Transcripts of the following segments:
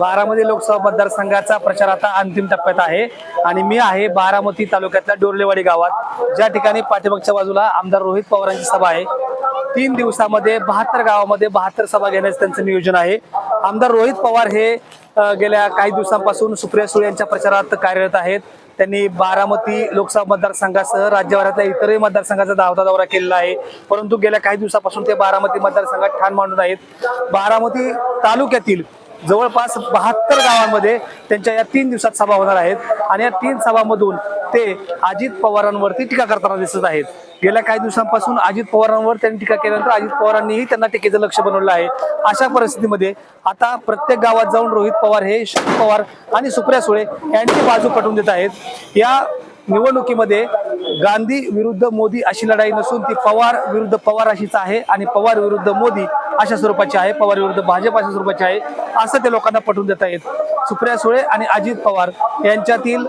बारामती लोकसभा मतदारसंघाचा प्रचार आता अंतिम टप्प्यात आहे. आणि मी आहे बारामती तालुक्यातल्या डोरलेवाडी गावात. ज्या ठिकाणी पाठीमागच्या बाजूला आमदार रोहित पवारांची सभा आहे. तीन दिवसामध्ये बहात्तर गावामध्ये बहात्तर सभा घेण्याचं त्यांचं नियोजन आहे. आमदार रोहित पवार हे गेल्या काही दिवसांपासून सुप्रिया सुळे यांच्या प्रचारात कार्यरत आहेत. त्यांनी बारामती लोकसभा मतदारसंघासह राज्यभरातल्या इतरही मतदारसंघाचा धावता दौरा केलेला आहे. परंतु गेल्या काही दिवसापासून ते बारामती मतदारसंघात ठाण मांडून आहेत. बारामती तालुक्यातील जवळपास बहात्तर गावांमध्ये त्यांच्या या तीन दिवसात सभा होणार आहेत. आणि या तीन सभामधून ते अजित पवारांवरती टीका करताना दिसत आहेत. गेल्या काही दिवसांपासून अजित पवारांवर त्यांनी टीका केल्यानंतर अजित पवारांनीही त्यांना टीकेचं लक्ष बनवलं आहे. अशा परिस्थितीमध्ये आता प्रत्येक गावात जाऊन रोहित पवार हे शरद पवार आणि सुप्रिया सुळे यांची बाजू पटवून देत आहेत. या निवडणुकीमध्ये गांधी विरुद्ध मोदी अशी लढाई नसून ती पवार विरुद्ध पवार अशीच आहे आणि पवार विरुद्ध मोदी अशा स्वरूपाची आहे पवार विरुद्ध भाजप अशा स्वरूपाची आहे असं ते लोकांना पटवून देता येत. सुप्रिया सुळे आणि अजित पवार यांच्यातील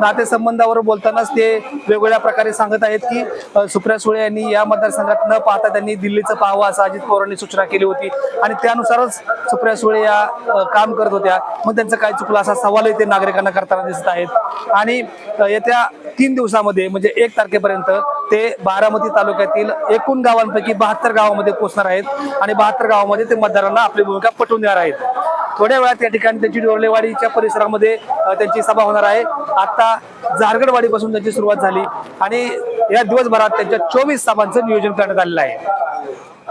नातेसंबंधावर बोलतानाच ते वेगवेगळ्या प्रकारे सांगत आहेत की सुप्रिया सुळे यांनी या मतदारसंघात न पाहता त्यांनी दिल्लीचं पाहावं असं अजित पवारांनी सूचना केली होती. आणि त्यानुसारच सुप्रिया सुळे या काम करत होत्या. मग त्यांचं काय चुकलं असा सवालही ते नागरिकांना करताना दिसत आहेत. आणि येत्या तीन दिवसामध्ये म्हणजे एक तारखेपर्यंत ते बारामती तालुक्यातील एकूण गावांपैकी बहात्तर गावामध्ये पोहोचणार आहेत. आणि बहात्तर गावामध्ये ते मतदारांना आपली भूमिका पटवून देणार आहेत. थोड्या वेळात त्या ठिकाणी त्यांची डोरलेवाडीच्या परिसरामध्ये त्यांची सभा होणार आहे. आता झारगडवाडीपासून त्यांची सुरुवात झाली आणि या दिवसभरात त्यांच्या चोवीस सभांचं नियोजन करण्यात आलेलं आहे.